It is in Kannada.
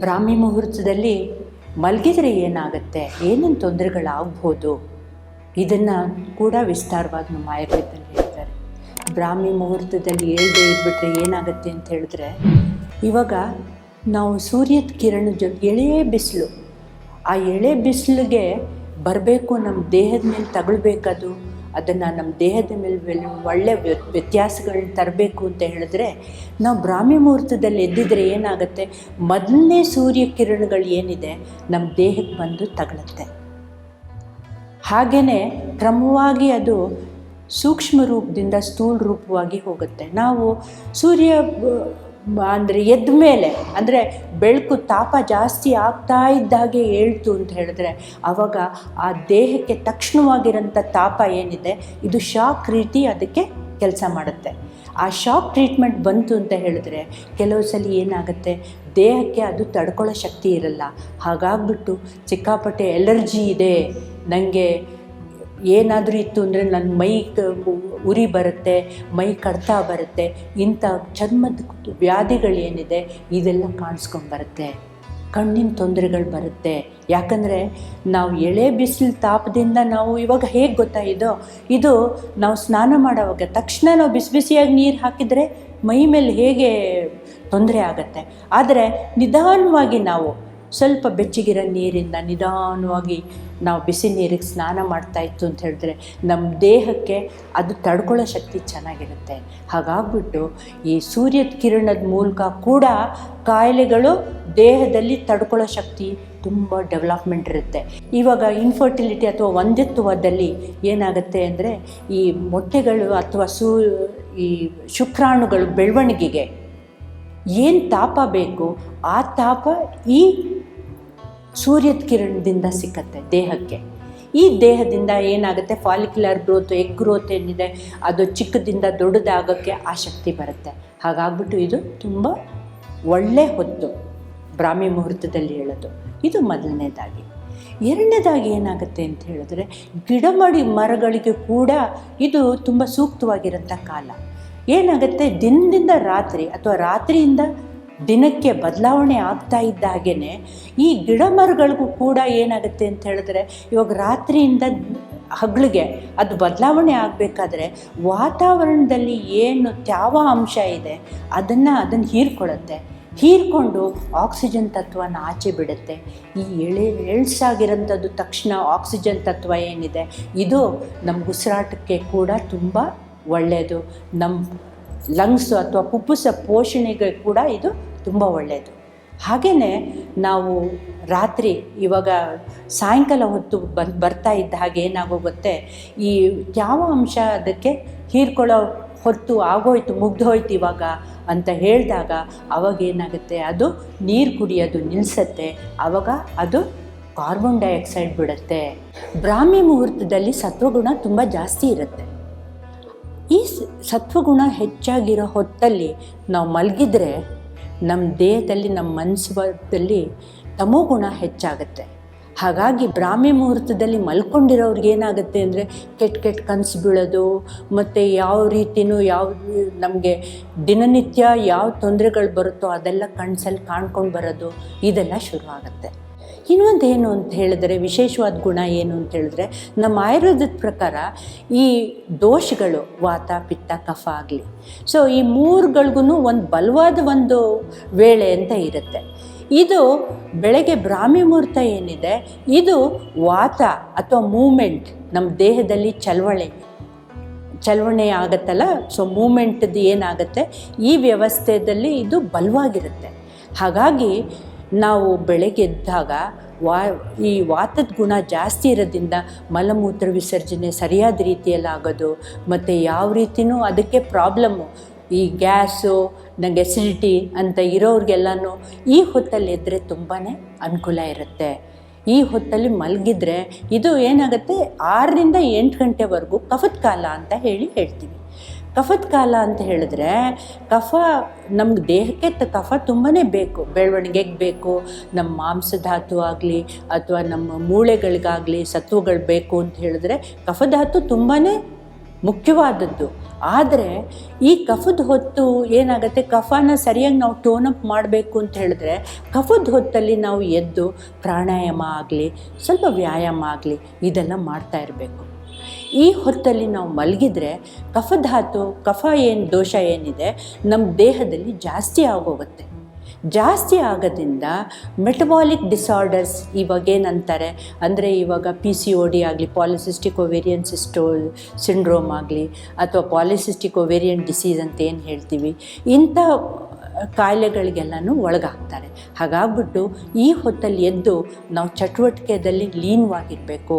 ಬ್ರಾಹ್ಮಿ ಮುಹೂರ್ತದಲ್ಲಿ ಮಲಗಿದರೆ ಏನಾಗುತ್ತೆ? ಏನೇನು ತೊಂದರೆಗಳಾಗ್ಬೋದು? ಇದನ್ನು ಕೂಡ ವಿಸ್ತಾರವಾಗಿ ನಮ್ಮ ಆಯುರ್ವೇದದಲ್ಲಿ ಹೇಳ್ತಾರೆ. ಬ್ರಾಹ್ಮಿ ಮುಹೂರ್ತದಲ್ಲಿ ಏಳದೆ ಇದ್ಬಿಟ್ರೆ ಏನಾಗುತ್ತೆ ಅಂತ ಹೇಳಿದ್ರೆ, ಇವಾಗ ನಾವು ಸೂರ್ಯದ ಕಿರಣ ಜೊ, ಎಳೆ ಬಿಸಿಲು. ಆ ಎಳೆ ಬಿಸಿಲಿಗೆ ಬರಬೇಕು ನಮ್ಮ ದೇಹದ ಮೇಲೆ ತಗೊಳ್ಬೇಕದು ಅದನ್ನು ನಮ್ಮ ದೇಹದ ಮೇಲೆ ಒಳ್ಳೆ ವ್ಯತ್ಯಾಸಗಳನ್ನ ತರಬೇಕು ಅಂತ ಹೇಳಿದ್ರೆ, ನಾವು ಬ್ರಾಹ್ಮಿ ಮುಹೂರ್ತದಲ್ಲಿ ಎದ್ದಿದ್ರೆ ಏನಾಗುತ್ತೆ? ಮೊದಲನೇ ಸೂರ್ಯ ಕಿರಣಗಳು ಏನಿದೆ? ನಮ್ಮ ದೇಹಕ್ಕೆ ಬಂದು ತಗಳುತ್ತೆ ಹಾಗೆಯೇ ಕ್ರಮವಾಗಿ ಅದು ಸೂಕ್ಷ್ಮ ರೂಪದಿಂದ ಸ್ಥೂಲ ರೂಪವಾಗಿ ಹೋಗುತ್ತೆ. ನಾವು ಸೂರ್ಯ ಅಂದರೆ ಎದ್ದ ಮೇಲೆ, ಅಂದರೆ ಬೆಳಕು ತಾಪ ಜಾಸ್ತಿ ಆಗ್ತಾ ಇದ್ದಾಗೆ ಹೇಳ್ತು ಅಂತ ಹೇಳಿದ್ರೆ ಆವಾಗ ಆ ದೇಹಕ್ಕೆ ತಕ್ಷಣವಾಗಿರೋಂಥ ತಾಪ ಏನಿದೆ, ಇದು ಶಾಕ್ ರೀತಿ ಅದಕ್ಕೆ ಕೆಲಸ ಮಾಡುತ್ತೆ. ಆ ಶಾಕ್ ಟ್ರೀಟ್ಮೆಂಟ್ ಬಂತು ಅಂತ ಹೇಳಿದ್ರೆ, ಕೆಲವು ಸಲ ಏನಾಗುತ್ತೆ, ದೇಹಕ್ಕೆ ಅದು ತಡ್ಕೊಳ್ಳೋ ಶಕ್ತಿ ಇರಲ್ಲ. ಹಾಗಾಗ್ಬಿಟ್ಟು ಸಿಕ್ಕಾಪಟ್ಟೆ ಎಲರ್ಜಿ ಇದೆ ನನಗೆ ಏನಾದರೂ ಇತ್ತು ಅಂದರೆ ನನ್ನ ಮೈ ಉರಿ ಬರುತ್ತೆ, ಮೈ ಕಡ್ತಾ ಬರುತ್ತೆ. ಇಂಥ ಚರ್ಮದ ವ್ಯಾಧಿಗಳೇನಿದೆ, ಇದೆಲ್ಲ ಕಾಣಿಸ್ಕೊಂಡು ಬರುತ್ತೆ. ಕಣ್ಣಿನ ತೊಂದರೆಗಳು ಬರುತ್ತೆ. ಯಾಕಂದರೆ ನಾವು ಎಳೆ ಬಿಸಿಲು ತಾಪದಿಂದ ನಾವು ಇವಾಗ ಹೇಗೆ ಗೊತ್ತಾಯಿದೋ ಇದು ನಾವು ಸ್ನಾನ ಮಾಡೋವಾಗ ತಕ್ಷಣ ನಾವು ಬಿಸಿ ಬಿಸಿಯಾಗಿ ನೀರು ಹಾಕಿದರೆ ಮೈ ಮೇಲೆ ಹೇಗೆ ತೊಂದರೆ ಆಗುತ್ತೆ. ಆದರೆ ನಿಧಾನವಾಗಿ ನಾವು ಸ್ವಲ್ಪ ಬೆಚ್ಚಗಿರೋ ನೀರಿಂದ ನಿಧಾನವಾಗಿ ನಾವು ಬಿಸಿ ನೀರಿಗೆ ಸ್ನಾನ ಮಾಡ್ತಾ ಇತ್ತು ಅಂತ ಹೇಳಿದ್ರೆ ನಮ್ಮ ದೇಹಕ್ಕೆ ಅದು ತಡ್ಕೊಳ್ಳೋ ಶಕ್ತಿ ಚೆನ್ನಾಗಿರುತ್ತೆ. ಹಾಗಾಗ್ಬಿಟ್ಟು ಈ ಸೂರ್ಯದ ಕಿರಣದ ಮೂಲಕ ಕೂಡ ಕಾಯಿಲೆಗಳು ದೇಹದಲ್ಲಿ ತಡ್ಕೊಳ್ಳೋ ಶಕ್ತಿ ತುಂಬ ಡೆವಲಪ್ಮೆಂಟ್ ಇರುತ್ತೆ. ಇವಾಗ ಇನ್ಫರ್ಟಿಲಿಟಿ ಅಥವಾ ಒಂದೆತ್ತುವದಲ್ಲಿ ಏನಾಗುತ್ತೆ ಅಂದರೆ ಈ ಮೊಟ್ಟೆಗಳು ಅಥವಾ ಸೂ ಈ ಶುಕ್ರಾಣುಗಳು ಬೆಳವಣಿಗೆಗೆ ಏನು ತಾಪ ಬೇಕು ಆ ತಾಪ ಈ ಸೂರ್ಯದ ಕಿರಣದಿಂದ ಸಿಕ್ಕತ್ತೆ ದೇಹಕ್ಕೆ. ಈ ದೇಹದಿಂದ ಏನಾಗುತ್ತೆ? ಫಾಲಿಕ್ಯುಲರ್ ಗ್ರೋತ್ ಎಗ್ ಗ್ರೋತ್ ಏನಿದೆ? ಅದು ಚಿಕ್ಕದಿಂದ ದೊಡ್ಡದಾಗೋಕ್ಕೆ ಆಸಕ್ತಿ ಬರುತ್ತೆ. ಹಾಗಾಗ್ಬಿಟ್ಟು ಇದು ತುಂಬ ಒಳ್ಳೆ ಹೊತ್ತು. ಬ್ರಾಹ್ಮಿ ಮುಹೂರ್ತದಲ್ಲಿ ಹೇಳೋದು. ಇದು ಮೊದಲನೇದಾಗಿ. ಎರಡನೇದಾಗಿ ಏನಾಗುತ್ತೆ ಅಂತ ಹೇಳಿದ್ರೆ, ಗಿಡಮಡಿ ಮರಗಳಿಗೆ ಕೂಡ ಇದು ತುಂಬ ಸೂಕ್ತವಾಗಿರೋಂಥ ಕಾಲ. ಏನಾಗುತ್ತೆ? ದಿನದಿಂದ ರಾತ್ರಿ, ಅಥವಾ ರಾತ್ರಿಯಿಂದ ದಿನಕ್ಕೆ ಬದಲಾವಣೆ ಆಗ್ತಾ ಇದ್ದ ಹಾಗೇ ಈ ಗಿಡ ಮರಗಳಿಗೂ ಕೂಡ ಏನಾಗುತ್ತೆ ಅಂತ ಹೇಳಿದ್ರೆ ಇವಾಗ ರಾತ್ರಿಯಿಂದ ಹಗಲಿಗೆ ಅದು ಬದಲಾವಣೆ ಆಗಬೇಕಾದ್ರೆ ವಾತಾವರಣದಲ್ಲಿ ಏನು ತ್ಯಾವ ಅಂಶ ಇದೆ, ಅದನ್ನು ಅದನ್ನು ಹೀರ್ಕೊಳ್ಳುತ್ತೆ. ಹೀರ್ಕೊಂಡು ಆಕ್ಸಿಜನ್ ತತ್ವನ ಆಚೆ ಬಿಡುತ್ತೆ. ಈ ಎಳೆ ಎಳ್ಸಾಗಿರೋಂಥದ್ದು ತಕ್ಷಣ ಆಕ್ಸಿಜನ್ ತತ್ವ ಏನಿದೆ, ಇದು ನಮ್ಮ ಉಸಿರಾಟಕ್ಕೆ ಕೂಡ ತುಂಬ ಒಳ್ಳೆಯದು ನಮ್ಮ ಲಂಗ್ಸು ಅಥವಾ ಪುಪ್ಪುಸ ಪೋಷಣೆಗೆ ಕೂಡ ಇದು ತುಂಬ ಒಳ್ಳೆಯದು ಹಾಗೆಯೇ ನಾವು ರಾತ್ರಿ ಇವಾಗ ಸಾಯಂಕಾಲ ಹೊತ್ತು ಬನ್, ಬರ್ತಾ ಇದ್ದ ಹಾಗೆ ಏನಾಗೋಗುತ್ತೆ, ಈ ಯಾವ ಅಂಶ ಅದಕ್ಕೆ ಹೀರ್ಕೊಳ್ಳೋ ಹೊತ್ತು ಆಗೋಯ್ತು, ಮುಗ್ದೋಯ್ತು ಇವಾಗ ಅಂತ ಹೇಳಿದಾಗ ಅವಾಗ ಏನಾಗುತ್ತೆ, ಅದು ನೀರು ಕುಡಿಯೋದು ನಿಲ್ಲಿಸತ್ತೆ ಆವಾಗ ಅದು ಕಾರ್ಬನ್ ಡೈಆಕ್ಸೈಡ್ ಬಿಡುತ್ತೆ. ಬ್ರಾಹ್ಮಿ ಮುಹೂರ್ತದಲ್ಲಿ ಸತ್ವಗುಣ ತುಂಬ ಜಾಸ್ತಿ ಇರುತ್ತೆ. ಈ ಸತ್ವಗುಣ ಹೆಚ್ಚಾಗಿರೋ ಹೊತ್ತಲ್ಲಿ ನಾವು ಮಲಗಿದ್ರೆ ನಮ್ಮ ದೇಹದಲ್ಲಿ ನಮ್ಮ ಮನಸ್ಸಲ್ಲಿ ತಮೋಗುಣ ಹೆಚ್ಚಾಗುತ್ತೆ. ಹಾಗಾಗಿ ಬ್ರಾಹ್ಮಿ ಮುಹೂರ್ತದಲ್ಲಿ ಮಲ್ಕೊಂಡಿರೋರ್ಗೆ ಏನಾಗುತ್ತೆ ಅಂದರೆ ಕೆಟ್ಟ ಕೆಟ್ಟ ಕನಸು ಬೀಳೋದು, ಮತ್ತು ಯಾವ ರೀತಿಯೂ ಯಾವ, ನಮಗೆ ದಿನನಿತ್ಯ ಯಾವ ತೊಂದರೆಗಳು ಬರುತ್ತೋ ಅದೆಲ್ಲ ಕನಸಲ್ಲಿ ಕಾಣ್ಕೊಂಡು ಬರೋದು, ಇದೆಲ್ಲ ಶುರು ಆಗುತ್ತೆ ಇನ್ನೊಂದು ಏನು ಅಂತ ಹೇಳಿದ್ರೆ, ವಿಶೇಷವಾದ ಗುಣ ಏನು ಅಂತ ಹೇಳಿದ್ರೆ, ನಮ್ಮ ಆಯುರ್ವೇದದ ಪ್ರಕಾರ ಈ ದೋಷಗಳು ವಾತ, ಪಿತ್ತ, ಕಫ ಆಗಲಿ. ಸೊ ಈ ಮೂರುಗಳಿಗೂ ಒಂದು ಬಲವಾದ ಒಂದು ವೇಳೆ ಅಂತ ಇರುತ್ತೆ. ಇದು ಬೆಳಗ್ಗೆ ಬ್ರಾಹ್ಮಿ ಮುಹೂರ್ತ ಏನಿದೆ, ಇದು ವಾತ ಅಥವಾ ಮೂಮೆಂಟ್ ನಮ್ಮ ದೇಹದಲ್ಲಿ ಚಳವಳಿ ಚಲವಣೆ ಆಗತ್ತಲ್ಲ? ಸೊ ಮೂಮೆಂಟ್ದು ಏನಾಗುತ್ತೆ, ಈ ವ್ಯವಸ್ಥೆಯಲ್ಲಿ ಇದು ಬಲವಾಗಿರುತ್ತೆ. ಹಾಗಾಗಿ ನಾವು ಬೆಳಗ್ಗೆ ಎದ್ದಾಗ ವಾ, ಈ ವಾತದ ಗುಣ ಜಾಸ್ತಿ ಇರೋದ್ರಿಂದ ಮಲಮೂತ್ರ ವಿಸರ್ಜನೆ ಸರಿಯಾದ ರೀತಿಯಲ್ಲಿ ಆಗೋದು, ಮತ್ತು ಯಾವ ರೀತಿಯೂ ಅದಕ್ಕೆ ಪ್ರಾಬ್ಲಮ್ಮು. ಈ ಗ್ಯಾಸು, ನಂಗೆ ಎಸಿಡಿಟಿ ಅಂತ ಇರೋರಿಗೆಲ್ಲನೂ ಈ ಹೊತ್ತಲ್ಲಿ ಎದ್ದರೆ ತುಂಬಾ ಅನುಕೂಲ ಇರುತ್ತೆ. ಈ ಹೊತ್ತಲ್ಲಿ ಮಲಗಿದ್ರೆ ಇದು ಏನಾಗುತ್ತೆ? ಆರರಿಂದ ಎಂಟು ಗಂಟೆವರೆಗೂ ಕಫದ ಕಾಲ ಅಂತ ಹೇಳಿ ಹೇಳ್ತೀವಿ. ಕಫದ ಕಾಲ ಅಂತ ಹೇಳಿದ್ರೆ ಕಫ ನಮ್ಗೆ ದೇಹಕ್ಕೆ ಕಫ ತುಂಬಾ ಬೇಕು. ಬೆಳವಣಿಗೆಗೆ ಬೇಕು ನಮ್ಮ ಮಾಂಸಧಾತು ಆಗಲಿ ಅಥವಾ ನಮ್ಮ ಮೂಳೆಗಳಿಗಾಗಲಿ ಸತ್ವಗಳು ಬೇಕು ಅಂತ ಹೇಳಿದ್ರೆ ಕಫಧಾತು ತುಂಬಾ ಮುಖ್ಯವಾದದ್ದು. ಆದರೆ ಈ ಕಫದ ಹೊತ್ತು ಏನಾಗುತ್ತೆ? ಕಫನ ಸರಿಯಾಗಿ ನಾವು ಟೋನ್ ಅಪ್ ಮಾಡಬೇಕು ಅಂತ ಹೇಳಿದ್ರೆ ಕಫದ ಹೊತ್ತಲ್ಲಿ ನಾವು ಎದ್ದು ಪ್ರಾಣಾಯಾಮ ಆಗಲಿ, ಸ್ವಲ್ಪ ವ್ಯಾಯಾಮ ಆಗಲಿ, ಇದೆಲ್ಲ ಮಾಡ್ತಾ ಇರಬೇಕು. ಈ ಹೊತ್ತಲ್ಲಿ ನಾವು ಮಲಗಿದರೆ ಕಫಧಾತು ಕಫ ಏನು, ದೋಷ ಏನಿದೆ ನಮ್ಮ ದೇಹದಲ್ಲಿ ಜಾಸ್ತಿ ಆಗೋಗುತ್ತೆ. ಜಾಸ್ತಿ ಆಗೋದ್ರಿಂದ ಮೆಟಬಾಲಿಕ್ ಡಿಸಾರ್ಡರ್ಸ್ ಇವಾಗ ಏನಂತಾರೆ, ಅಂದರೆ ಇವಾಗ ಪಿ ಸಿ ಒ ಡಿ ಆಗಲಿ, ಪಾಲಿಸಿಸ್ಟಿಕ್ ಒವೇರಿಯನ್ ಸಿಸ್ಟೋ ಸಿಂಡ್ರೋಮ್ ಆಗಲಿ, ಅಥವಾ ಪಾಲಿಸಿಸ್ಟಿಕ್ ಒವೇರಿಯನ್ ಡಿಸೀಸ್ ಅಂತ ಏನು ಹೇಳ್ತೀವಿ, ಇಂಥ ಕಾಯಿಲೆಗಳಿಗೆಲ್ಲನೂ ಒಳಗಾಗ್ತಾರೆ. ಹಾಗಾಗ್ಬಿಟ್ಟು ಈ ಹೊತ್ತಲ್ಲಿ ಎದ್ದು ನಾವು ಚಟುವಟಿಕೆಯಲ್ಲಿ ಲೀನವಾಗಿರಬೇಕು.